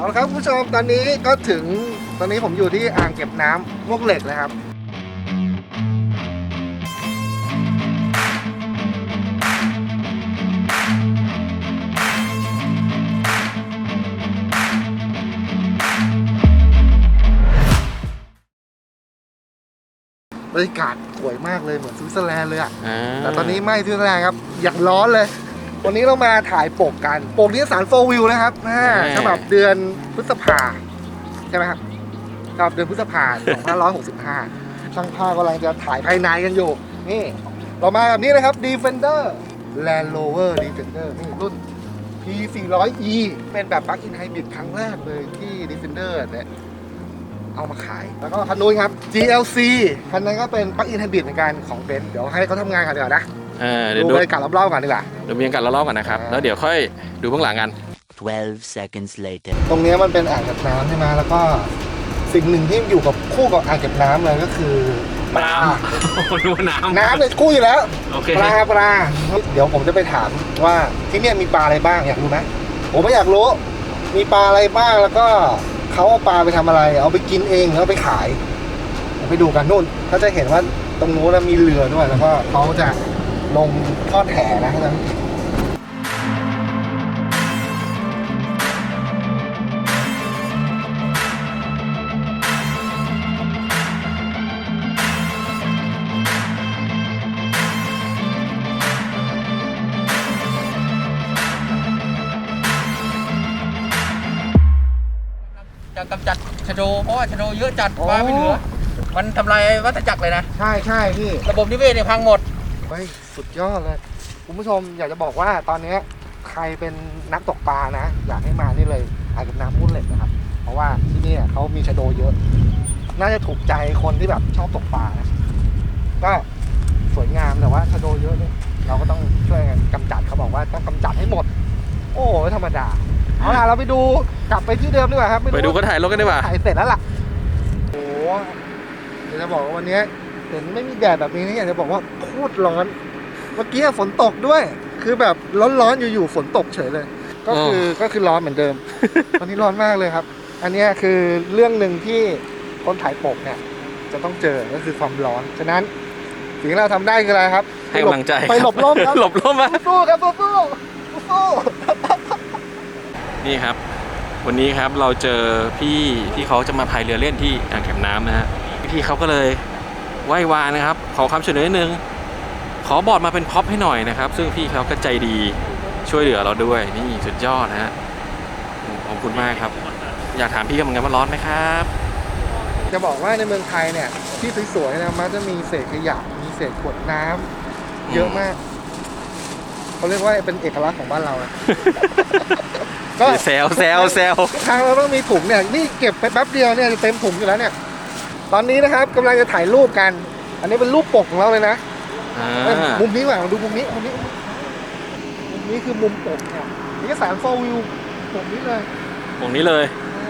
เอาละครับคุณผู้ชมตอนนี้ก็ถึงตอนนี้ผมอยู่ที่อ่างเก็บน้ำมวกเหล็กนะครับ บรรยากาศสวยมากเลยเหมือนสวิตเซอร์แลนด์เลยอะอ่าแต่ตอนนี้ไม่สวิตเซอร์แลนด์ครับ อย่างร้อนเลย วันนี้เรามาถ่ายปกกัน ปกนิตยสารโฟวิวนะครับอ่าฉบับเดือนพฤษภาใช่ไหมครับฉบับเดือนพฤษภา2565ช่างภาพกำลังจะถ่ายภายในกันอยู่ นี่ เรามาแบบนี้นะครับ Defender Land Rover Defender นี่รุ่น P400E เป็นแบบปลั๊กอินไฮบริดครั้งแรกเลยที่ Defender เนี่ยเอามาขาย แล้วก็คันนู้นครับ GLC คันนั้นก็เป็นปลั๊กอินไฮบริดเหมือนกันของเบนซ์เดี๋ยวให้เขาทำงานกันดีกว่านะ เออเดี๋ยวดูดูบรรยากาศรอบๆกันดีกว่าเดี๋ยวมีกันเราเล่ากันนะครับ อ่า แล้วเดี๋ยวค่อยดูเบื้องหลังกัน 12 seconds later. ตรงเนี้ยมันเป็นอ่างเก็บน้ำใช่ไหมแล้วก็สิ่งหนึ่งที่อยู่กับคู่กับอ่างเก็บน้ำเลยก็คือปลา ดูน้ำ น้ำเนี่ยคู่อยู่แล้วโอเค ปลาปลาเดี๋ยวผมจะไปถามว่าที่เนี่ยมีปลาอะไรบ้างอยากรู้ไหมผมไม่อยากรู้ มีปลาอะไรบ้างแล้วก็เขาเอาปลาไปทำอะไร เอาไปกินเองแล้วเอาไปขายเดี๋ยวไปดูกันนู่นถ้าจะเห็นว่าตรงนู้นนะมีเรือด้วยแล้วก็เขาจะ ลงทอดแห่นะเขาจะจะกำจัดชะโดเพราะว่าชะโดเยอะจัดปลาไม่เหลือ มันทำลายวัฏจักรเลยนะ ใช่ใช่พี่ ระบบนิเวศเนี่ยพังหมด เฮ้ยสุดยอดเลย คุณผู้ชมอยากจะบอกว่าตอนเนี้ยใครเป็นนักตกปลานะ อยากให้มานี่เลยอ่างเก็บน้ำมุ่นเหล็กนะครับ เพราะว่าที่นี่เขามีชะโดเยอะ น่าจะถูกใจคนที่แบบชอบตกปลานะก็สวยงามแต่ว่าชะโดเยอะเนี่ยเราก็ต้องช่วยกันกำจัดเขาบอกว่าต้องกำจัดให้หมด โอ้ไม่ธรรมดาเอาล่ะเราไปดูกลับไปที่เดิมดีกว่าครับม่รู้ไปดูก็ถ่ายรถกันดีกว่าถ่ายเสร็จแล้วล่ะโอ้โหเดี๋ยวจะบอกว่าวันนี้ เห็นไม่มีแดดแบบนี้นี่อยากจะบอกว่าโคตรร้อน เมื่อกี้ฝนตกด้วย คือแบบร้อนๆอยู่ๆฝนตกเฉยเลย ก็คือก็คือร้อนเหมือนเดิม ตอนนี้ร้อนมากเลยครับ อันเนี้ยคือเรื่องหนึ่งที่คนถ่ายปกเนี่ยจะต้องเจอก็คือความร้อน ฉะนั้นสิ่งที่เราทำได้คืออะไรครับให้กำลังใจไปหลบร่มครับหลบร่มมาสู้ๆครับสู้ๆสู้นี่ครับ วันนี้ครับเราเจอพี่ที่เขาจะมาพายเรือเล่นที่อ่างเก็บน้ำนะฮะพี่เขาก็เลย ไหว้วานนะครับ ขอความช่วยเหลือนิดนึง ขอบอร์ดมาเป็นพ็อปให้หน่อยนะครับ ซึ่งพี่เขาก็ใจดีช่วยเหลือเราด้วยนี่สุดยอดนะฮะขอบคุณมากครับ อยากถามพี่กันเหมือนกันว่าร้อนไหมครับ จะบอกว่าในเมืองไทยเนี่ย ที่สวยๆนะมันจะมีเศษขยะมีเศษขวดน้ำเยอะมากเขาเรียกว่าเป็นเอกลักษณ์ของบ้านเรานะก็แซวแซวแซว ทุกครั้งเราต้องมีถุงเนี่ย นี่เก็บไปแป๊บเดียวเนี่ยจะเต็มถุงอยู่แล้วเนี่ย ตอนนี้นะครับกำลังจะถ่ายรูปกัน อันนี้เป็นรูปปกของเราเลยนะอ่าเอ้ยมุมนี้ว่ะดูมุมนี้มุมนี้มุมนี้คือมุมปกเนี่ยนี่ก็สารโฟวิวปกนี้เลยตรงนี้เลย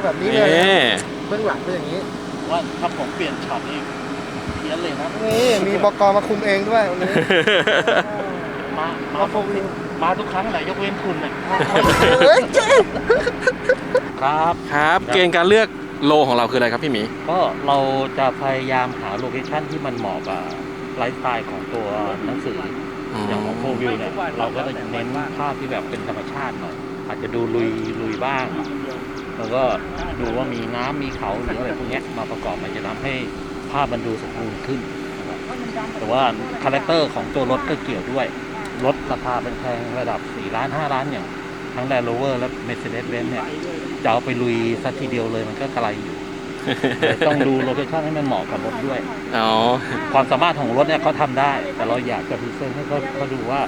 แบบนี้นี่เลยนะเบื้องหลังเป็นอย่างนี้ ว่าถ้าผมเปลี่ยนช็อตนี่เพี้ยนเลยนะนี่มีบกมาคุมเองด้วยวันนี้มามาทุกมาทุกครั้งแหละยกเว้นคุณเนี่ยเอ้ยเจ๊ ครับ ครับ เกณฑ์การเลือก โลของเราคืออะไรครับพี่หมี ก็เราจะพยายามหาโลเคชันที่มันเหมาะกับไลฟ์สไตล์ของตัวหนังสือออย่างของโฟวิวเนี่ยเราก็จะเน้นภาพที่แบบเป็นธรรมชาติหน่อยอาจจะดูลุยลุยบ้าง แล้วก็ดูว่ามีน้ำมีเขาหรืออะไรพวกเนี้ยมาประกอบมันจะทำให้ภาพมันดูสมบูรณ์ขึ้นนะครับแต่ว่าคาแรคเตอร์ของตัวรถก็เกี่ยวด้วยรถราคาเป็นแพงๆระดับ4ล้าน5ล้านอย่าง ทั้ง Land Rover และ Mercedes-Benz เนี่ยจะเอาไปลุยสักทีเดียวเลยมันก็ไกลอยู่เลยต้องดูโลเคชั่นให้มันเหมาะกับรถด้วย อ๋อ ความสามารถของรถเนี่ยเขาทำได้ แต่เราอยากจะพรีเซนต์ให้เขาเขาดูว่า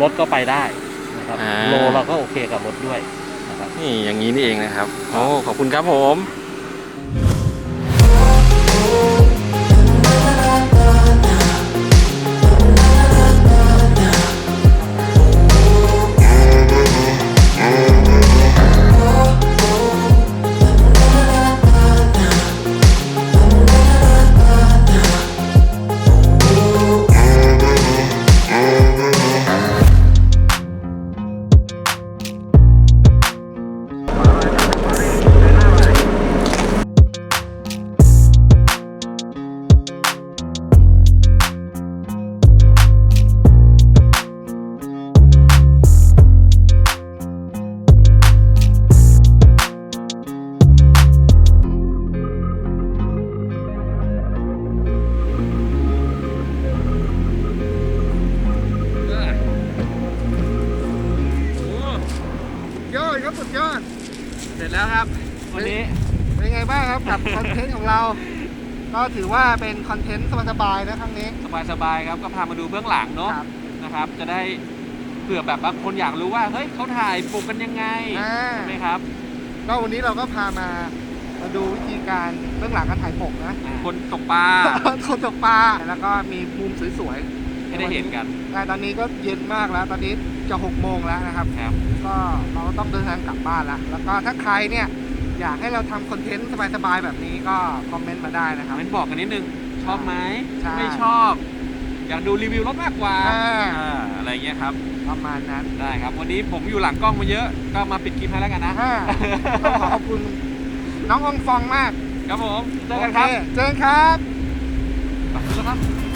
รถก็ไปได้นะครับอ่า โลเราก็โอเคกับรถด้วยนะครับ นี่อย่างนี้นี่เองนะครับ โอ้ ขอบคุณครับผมม แล้วครับ วันนี้เป็นไงบ้างครับกับคอนเทนต์ของเรา ก็ถือว่าเป็นคอนเทนต์สบายๆนะครั้งนี้ สบายๆครับก็พามาดูเบื้องหลังเนาะครับ นะครับ จะได้เผื่อแบบบางคนอยากรู้ว่าเฮ้ยเขาถ่ายปลูกกันยังไงอ่าใช่ไหมครับก็วันนี้เราก็พามามาดูวิธีการเบื้องหลังการถ่ายปกนะ คนตกปลา คนตกปลาแล้วก็มีมุมสวยๆ ให้ได้เห็นกันแต่ตอนนี้ก็เย็นมากแล้ว ตอนนี้จะหกโมงแล้วนะครับ ครับ ก็เราก็ต้องเดินทางกลับบ้านละแล้วก็ถ้าใครเนี่ยอยากให้เราทำคอนเทนต์สบายๆแบบนี้ก็คอมเมนต์มาได้นะครับคอมเมนต์บอกกันนิดนึง ชอบไหมใช่ ไม่ชอบ อยากดูรีวิวรถมากกว่าอ่าอ่าอะไรเงี้ยครับ ประมาณนั้นได้ครับ วันนี้ผมอยู่หลังกล้องมาเยอะ ก็มาปิดคลิปให้แล้วกันนะ อ่าต้องขอขอบคุณ น้องอองฟองมากครับผม เจอกันครับ โเเจอกันครับไปดูแล้วครับ